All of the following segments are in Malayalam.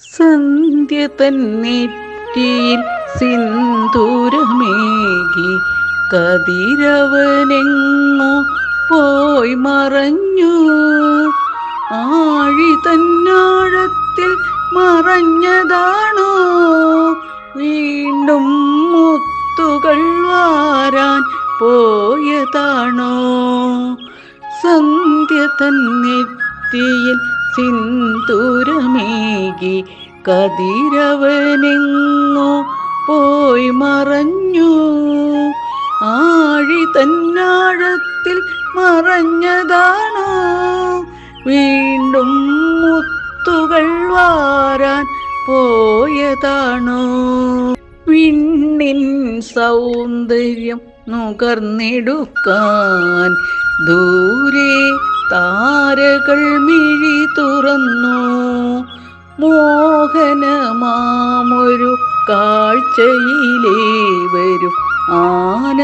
സന്ധ്യ തന്നെറ്റിയിൽ സിന്ദൂരമേകി കതിരവനെങ്ങോ പോയി മറഞ്ഞു. ആഴി തന്നാഴത്തിൽ മറഞ്ഞതാണോ? വീണ്ടും മുത്തുകൾ വാരാൻ പോയതാണോ? സന്ധ്യ തന്നെത്തിയിൽ സിന്ദൂരമേകി കതിരവനെങ്ങോ പോയി മറഞ്ഞു. ആഴി തന്നാഴത്തിൽ മറഞ്ഞതാണോ. വീണ്ടും മുത്തുകൾ വാരാൻ പോയതാണോ? വിണ്ണിൻ സൗന്ദര്യം നുകർന്നെടുക്കാൻ ദൂരെ തുറന്നു മോഹനമാമൊരു കാഴ്ചയിലേവരും ആനന്ദലഹരിയിൽ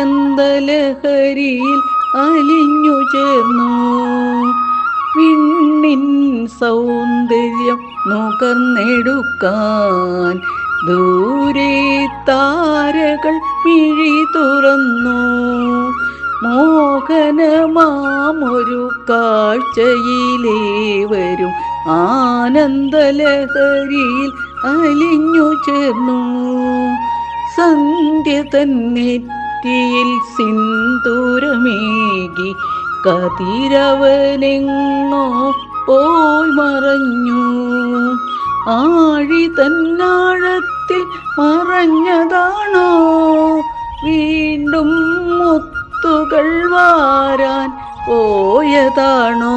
അലിഞ്ഞു ചേർന്നു. വിണ്ണിൻ സൗന്ദര്യം നുകർന്നെടുക്കാൻ ദൂരെ താരകൾ മിഴി തുറന്നു. മോഹനമാമൊരു കാഴ്ചയിലേവരും ആനന്ദലഹരിയിൽ അലിഞ്ഞു ചേർന്നു. സന്ധ്യ തന്നെറ്റിയിൽ സിന്ദൂരമേകി കതിരവനെങ്ങോ പോയി മറഞ്ഞു. ആഴി തന്നാഴത്തിൽ മറഞ്ഞതാണോ? വീണ്ടും മുത്തുകൾ വാരാൻ പോയതാണോ?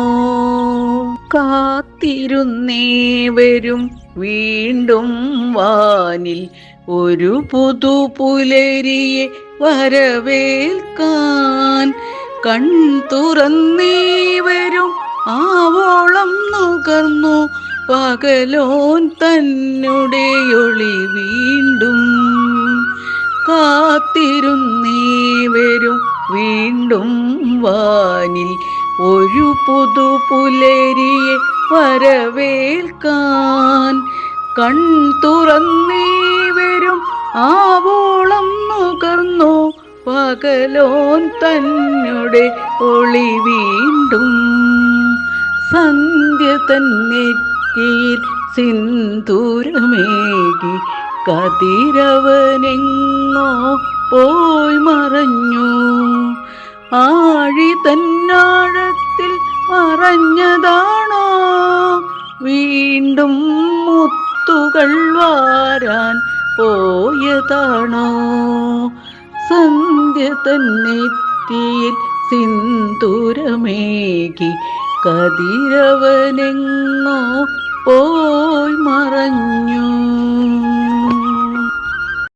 കാത്തിരുന്നേവരും വീണ്ടും വാനിൽ ഒരു പുതുപുലരിയെ വരവേൽക്കാൻ കൺ തുറന്നേവരും ആവോളം നുകർന്നു പകലോൻ തന്നെ ഒളി വീണ്ടും കാത്തിരുന്നേവരും വീണ്ടും വാനിൽ ഒരു പുതു പുലരിയെ വരവേൽക്കാൻ കൺ തുറന്നേവരും ആവോളം നുകർന്നു. പകലോൻ തന്നെ ഒളി വീണ്ടും. സന്ധ്യ തന്നെറ്റിയിൽ സിന്ദൂരമേകി കതിരവനെങ്ങോ പോയി മറഞ്ഞു. ആഴി തന്നാഴത്തിൽ മറഞ്ഞതാണോ വീണ്ടും മുത്തുകൾ വാരാൻ പോയതാണോ? സന്ധ്യ തന്നെത്തിയിൽ സിന്ദൂരമേകി കതിരവനെങ്ങോ പോയി മറഞ്ഞു.